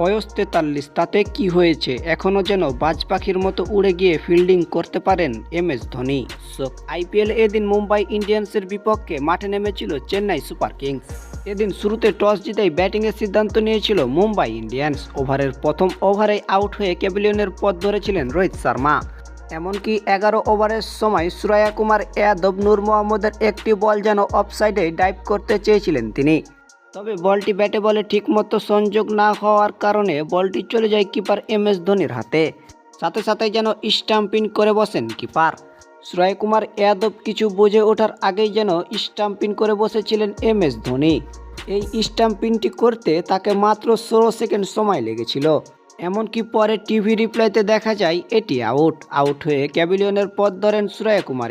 বয়স তেতাল্লিশ তাতে কি হয়েছে? এখনও যেন বাজ পাখির মতো উড়ে গিয়ে ফিল্ডিং করতে পারেন এম এস ধোনি। আইপিএল এদিন মুম্বাই ইন্ডিয়ান্সের বিপক্ষে মাঠে নেমেছিল চেন্নাই সুপার কিংস। এদিন শুরুতে টস জিতেই ব্যাটিংয়ের সিদ্ধান্ত নিয়েছিল মুম্বাই ইন্ডিয়ান্স। ওভারের প্রথম ওভারে আউট হয়ে ক্যাভিলিয়নের পথ ধরেছিলেন রোহিত শর্মা। এমনকি এগারো ওভারের সময় সুরায়া কুমার ইয়াদব নূর মোহাম্মদের একটি বল যেন অফসাইডে ডাইভ করতে চেয়েছিলেন তিনি। তবে বলটি ব্যাটে বলে ঠিকমতো সংযোগ না হওয়ার কারণে বলটি চলে যায় কিপার এম এস ধোনির হাতে। সাথে সাথে যেন স্টাম্পিং করে বসেন কিপার। সুরায় কুমার কিছু বুঝে ওঠার আগেই যেন স্টাম্পিং করে বসেছিলেন এম এস ধোনি। এই স্টাম্পিংটি করতে তাকে মাত্র ষোলো সেকেন্ড সময় লেগেছিল। এমনকি পরে টিভি রিপ্লাইতে দেখা যায় এটি আউট। আউট হয়ে ক্যাবিলিয়নের পথ ধরেন সুরায় কুমার